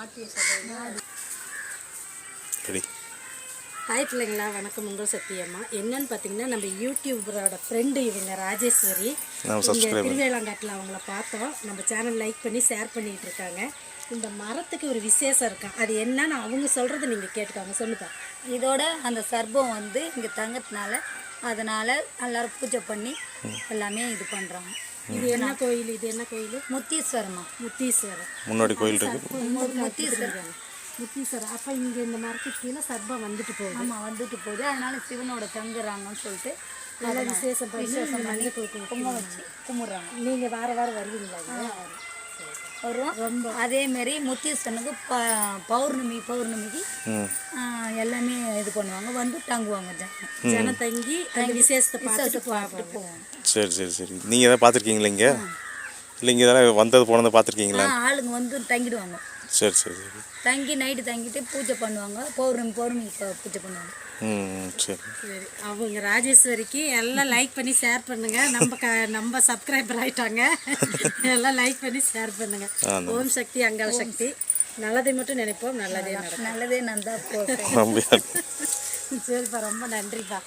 நாட்டிய சபையில். ஹாய் பிள்ளைங்களா வணக்கம். உங்கள் சத்தியம்மா என்னன்னு பார்த்தீங்கன்னா நம்ம யூடியூபரோட ஃப்ரெண்டு இவங்க ராஜேஸ்வரி. நம்ம இங்கே. திருவேலாங்காட்டில் அவங்கள பார்த்தோம். நம்ம சேனல் லைக் பண்ணி ஷேர் பண்ணிட்டு இருக்காங்க. இந்த மரத்துக்கு ஒரு விசேஷம் இருக்கான் அது என்னன்னு அவங்க சொல்கிறத நீங்கள் கேட்டுக்காங்க. சொல்லுப்பா இதோட அந்த சர்பம் வந்து இங்கே தங்கத்தினால அதனால் எல்லாரும் பூஜை பண்ணி எல்லாமே இது பண்ணுறாங்க இது என்ன கோயில்? இது என்ன கோயில்? முத்தீஸ்வரமா முத்தீஸ்வரர். முன்னாடி கோயில் இருக்கு முத்தீஸ்வரர். முத்தீஸ்வரர். அப்போ இங்கே இந்த மரத்துக்கு கீழே சர்பம் வந்துட்டு போகுது. ஆமாம் வந்துட்டு போகுது. அதனால சிவனோட தங்குறாங்கன்னு சொல்லிட்டு நல்லா விசேஷம் விசேஷம் பண்ணி கும்பிட்றாங்க. நீங்கள் வார வாரம் வருவீங்களா? வரும். ரொம்ப. அதேமாரி முத்தீஸ்வரனுக்கு ப பௌர்ணமி பௌர்ணமிக்கு எல்லாமே இது பண்ணுவாங்க. வந்து தங்குவாங்க ஜனம் ஜனம் தங்கி அந்த விசேஷத்தை பார்த்துட்டு பார்த்துட்டு போவாங்க. சரி சரி சரி. நீங்கள் எதாவது பார்த்துருக்கீங்களா இங்கே? இல்லை இங்கே எதனா வந்தது போனதை பார்த்துருக்கீங்களா? ஆளுங்க வந்து தங்கிடுவாங்க. சரி சரி தங்கி நைட்டு தங்கிட்டு பூஜை பண்ணுவாங்க. பௌர்ணமி பௌர்ணமி பூஜை பண்ணுவாங்க. ம் சரி. சரி. அவங்க ராஜேஸ்வரிக்கு எல்லாம் லைக் பண்ணி ஷேர் பண்ணுங்க. நம்ம க நம்ம சப்ஸ்கிரைபர் ஆயிட்டாங்க. எல்லாம் லைக் பண்ணி ஷேர் பண்ணுங்க. ஓம் சக்தி அங்காள சக்தி. நல்லதை மட்டும் நினைப்போம். நல்லதே நடக்கும். நல்லதே நந்தா போ சரிப்பா ரொம்ப நன்றிப்பா.